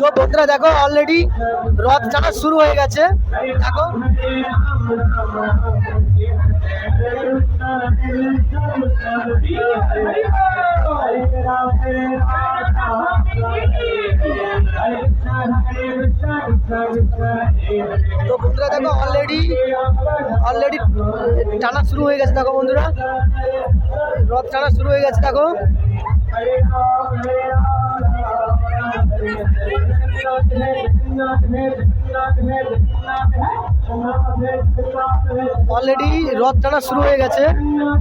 তো বন্ধুরা, দেখো অলরেডি রথ টানা শুরু হয়ে গেছে। দেখো। তো বন্ধুরা, দেখো অলরেডি অলরেডি টানা শুরু হয়ে গেছে, দেখো, বন্ধুরা। রথ টানা শুরু হয়ে গেছে, দেখো। Amen. অলরেডি রথ শুরু হয়ে গেছে।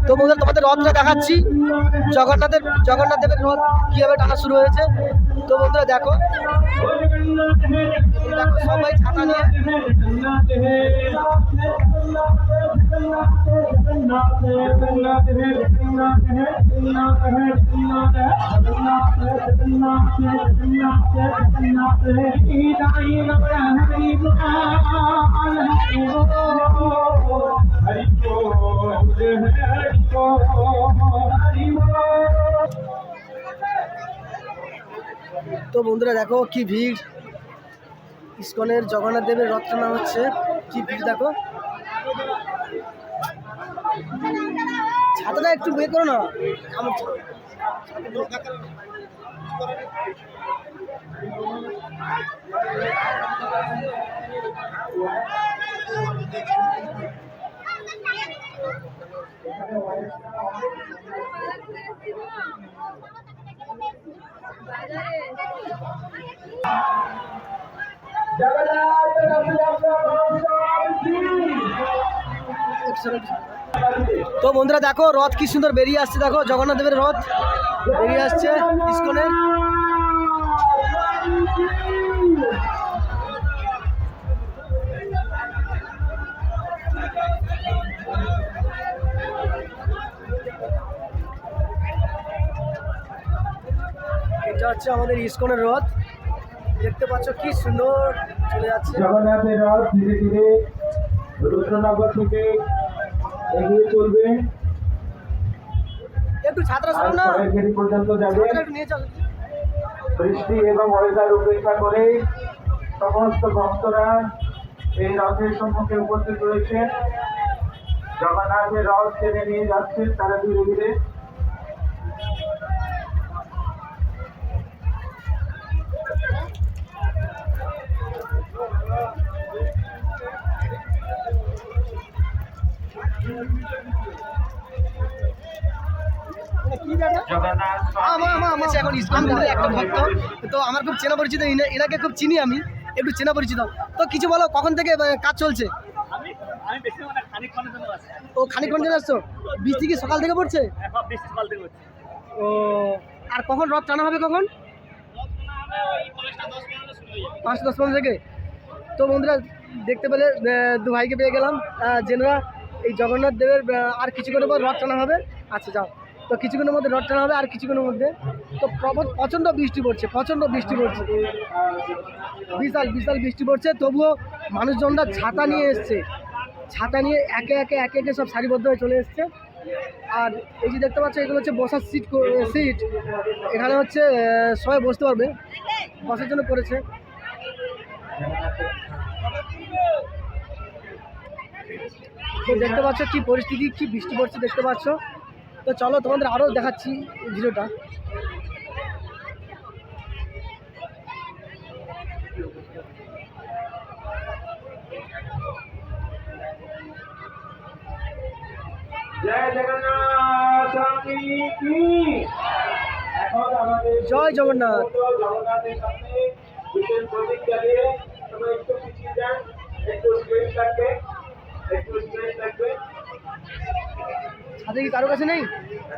তো বন্ধুরা, তোমাদের রথটা দেখাচ্ছি। জগন্নাথের জগন্নাথ দেবের রথ কীভাবে টানা শুরু হয়েছে। তো বন্ধুরা, দেখো। দেখো, সবাই ছাতা নিয়ে তো বন্ধুরা দেখো কি ভিড়। ইস্কনের জগন্নাথ দেবের রথ হচ্ছে কি ভিড় দেখো। ছাতাটা একটু বের করো না। আমার তো বন্ধুরা দেখো রথ কি সুন্দর বেরিয়ে আসছে, দেখো জগন্নাথ দেবের রথ বেরিয়ে আসছে ইস্কনের। হচ্ছে আমাদের ইস্কনের রথ। দেখতে পাচ্ছ কি সুন্দর চলে যাচ্ছে। জগন্নাথের রথ ধীরে ধীরে রুদ্রনগর থেকে এগিয়ে চলবে। একটু ছাত্রা আর না? পর্যন্ত যাবে। বৃষ্টি এবং ওয়েদার উপেক্ষা করে সমস্ত ভক্তরা এই রথের সম্মুখে উপস্থিত রয়েছে। জগন্নাথের রথ টেনে নিয়ে যাচ্ছে তারা ধীরে ধীরে। ইসলাম ধর্মের একটা ভক্ত। তো আমার খুব চেনা পরিচিত এনা- এনাকে খুব চিনি আমি, একটু চেনা পরিচিত। তো কিছু বলো, কখন থেকে কাজ চলছে? ও খানিকক্ষণ চলে আসছো? বৃষ্টি কি সকাল থেকে পড়ছে? ও, আর কখন রথ টানা হবে কখন? পাঁচটা দশ পনেরো থেকে। তো বন্ধুরা, দেখতে পেলে দু ভাইকে পেয়ে গেলাম। যেনারা এই জগন্নাথ দেবের আর কিছু করে পর রথ টানা হবে। আচ্ছা যাও। তো কিছুক্ষণের মধ্যে রথ টানা হবে আর কিছুক্ষণের মধ্যে তো প্রচণ্ড বৃষ্টি পড়ছে, প্রচণ্ড বৃষ্টি পড়ছে। বিশাল বিশাল বৃষ্টি পড়ছে। তবুও মানুষজনরা ছাতা নিয়ে এসছে। ছাতা নিয়ে একে একে একে একে সব সারিবদ্ধ হয়ে চলে এসছে। আর এই যে দেখতে পাচ্ছ, এগুলো হচ্ছে বসার সিট সিট। এখানে হচ্ছে সবাই বসতে পারবে। বসার জন্য করেছে। তো দেখতে পাচ্ছ কি পরিস্থিতি, কি বৃষ্টি পড়ছে দেখতে পাচ্ছ। তো চলো তোমাদের আরও দেখাচ্ছি ভিডিওটা। জয় জগন্নাথ জগন্নাথের সামনে বিশেষ তোমরা একটু পিছিয়ে যান একটু স্পেস একটু স্পেস কি কারও কাছে নেই?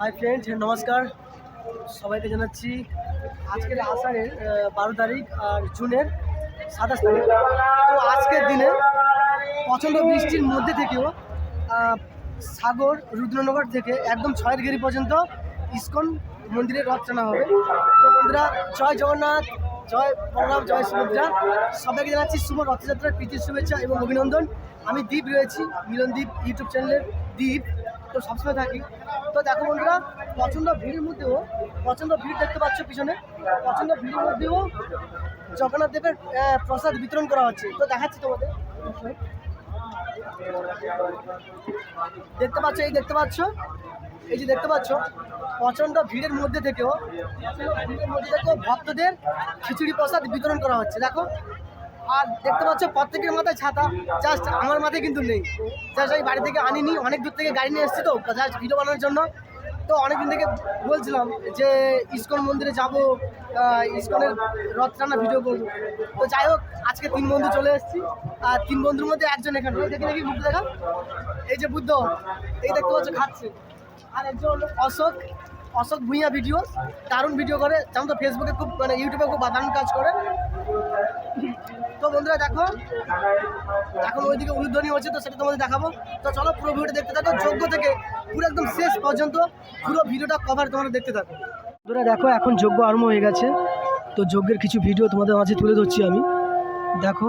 হাই ফ্রেন্ড নমস্কার। সবাইকে জানাচ্ছি আজকের আষাঢ়ের বারো তারিখ আর জুনের সাতাশ তারিখ। তো আজকের দিনে প্রচণ্ড বৃষ্টির মধ্যে থেকেও সাগর, রুদ্রনগর থেকে একদম ছয়ের গেরি পর্যন্ত ইস্কন মন্দিরে রথ হবে। তো বন্ধুরা, জয় জগন্নাথ, জয় বলরাম, জয় সুভদ্রা। সবাইকে জানাচ্ছি শুভ রথযাত্রার প্রীতির শুভেচ্ছা এবং অভিনন্দন। আমি দ্বীপ রয়েছি মিলন দীপ ইউটিউব চ্যানেলের দীপ তো সবসময় থাকি। তো দেখো বন্ধুরা, প্রচণ্ড ভিড়ের মধ্যেও, প্রচণ্ড ভিড় দেখতে পাচ্ছ পিছনে। প্রচণ্ড ভিড়ের মধ্যেও জগন্নাথ দেবের প্রসাদ বিতরণ করা হচ্ছে। তো দেখাচ্ছি তোমাদের। দেখতে পাচ্ছ, এই দেখতে পাচ্ছ? এই যে দেখতে পাচ্ছ, প্রচণ্ড ভিড়ের মধ্যে থেকেও, ভিড়ের মধ্যে থেকেও ভক্তদের খিচুড়ি প্রসাদ বিতরণ করা হচ্ছে। দেখো আর দেখতে পাচ্ছ প্রত্যেকের মাথায় ছাতা। জাস্ট আমার মাথায় কিন্তু নেই। জাস্ট আমি বাড়ি থেকে আনিনি, অনেক দূর থেকে গাড়ি নিয়ে এসেছি তো জাস্ট ভিডিও বানানোর জন্য। তো অনেকদিন থেকে বলছিলাম যে ইস্কন মন্দিরে যাব ইস্কনের রথ টানা ভিডিও করব। তো যাই হোক, আজকে তিন বন্ধু চলে এসেছি। আর তিন বন্ধুর মধ্যে একজন এখানে। দেখি দেখি বুদ্ধ দেখা। এই যে বুদ্ধ, এই দেখতে পাচ্ছ খাচ্ছে। আর একজন অশোক অশোক ভুঁইয়া ভিডিও দারুণ ভিডিও করে। যেমন তো ফেসবুকে খুব মানে ইউটিউবে খুব দারুণ কাজ করে। তো বন্ধুরা দেখো, এখন ওইদিকে উদ্বোধনী হচ্ছে তো সেটা তোমাদের দেখাবো। তো চলো পুরো ভিডিওটা দেখতে থাকো যোগ্য থেকে পুরো একদম শেষ পর্যন্ত পুরো ভিডিওটা কভার তোমরা দেখতে থাকো। বন্ধুরা দেখো, এখন যোগ্য আরম্ভ হয়ে গেছে। তো যজ্ঞের কিছু ভিডিও তোমাদের মাঝে তুলে ধরছি আমি। দেখো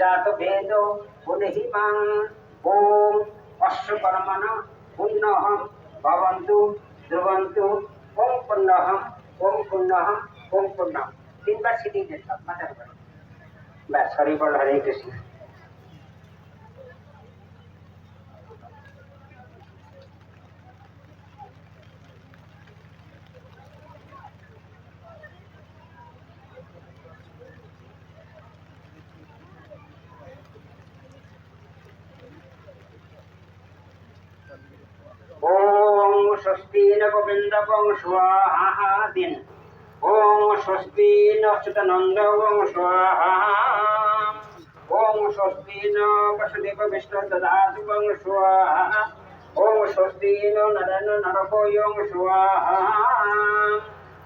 জাত ভেদ পুনহিমাং ওম অশ্বকর্মণ পুণ্যহম ভবন্তু ধ্রুবন্তু ওম পুণ্যহম ওম পুণ্যহম ওম পুণ্যম তিনবার ছিটিয়ে দেন সব মাথার উপরে ব্যাস হরি বল হরে কৃষ্ণ ওম স্বস্তি ন গোবিন্দ স্বাহা দিন। ওম স্বস্তি ন চিতানন্দ বং স্বাহা। ওম স্বস্তি ন বসুদেব বিষ্ণু দদাতু বং স্বাহা। ওম স্বস্তি ন নরন নরপয়ং স্বাহা।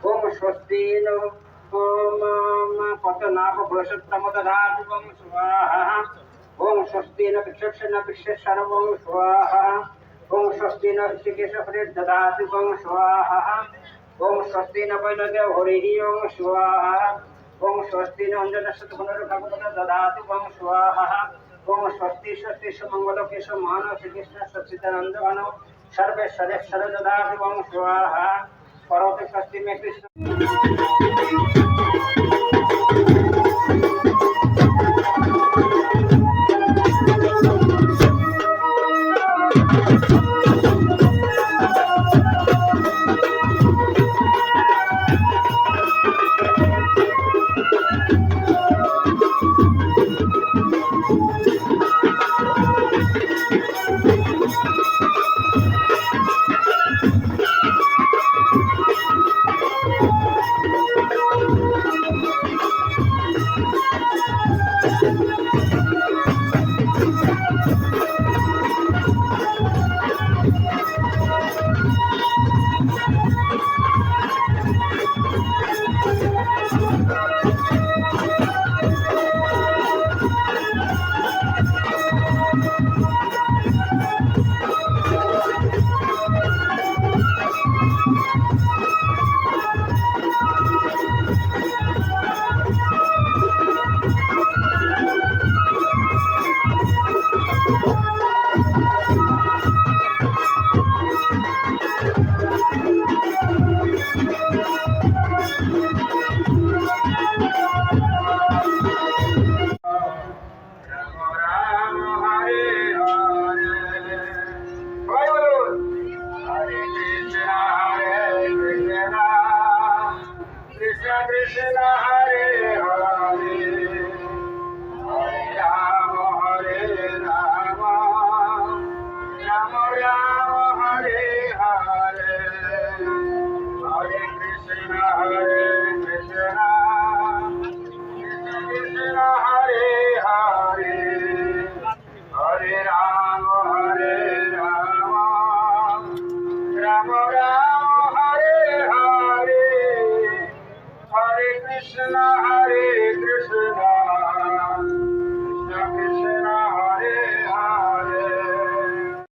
ওম স্বস্তি ন ওম পতনাভ পুরুষোত্তম দদাতু বং স্বাহা। ওম স্বস্তি ন বিশ্বক্ষণ বিশ্বশ্বর স্বাহা। ওম স্বস্তি ন ঋষিকেশহরির দদাতু বং স্বাহা ওম স্বস্তি ন বৈনদেব হরিহি ওম স্বাহা ওম স্বস্তি ন অঞ্জনস্য পুনর্ভগবত দদাতু বং স্বাহা ওম স্বস্তি স্বস্তি সুমঙ্গল কেশ মহান শ্রীকৃষ্ণ সচ্চিদানন্দ ঘন সর্বেশ্বরেশ্বর দদাতু বং স্বাহা করতে স্বস্তি মে কৃষ্ণ Krishna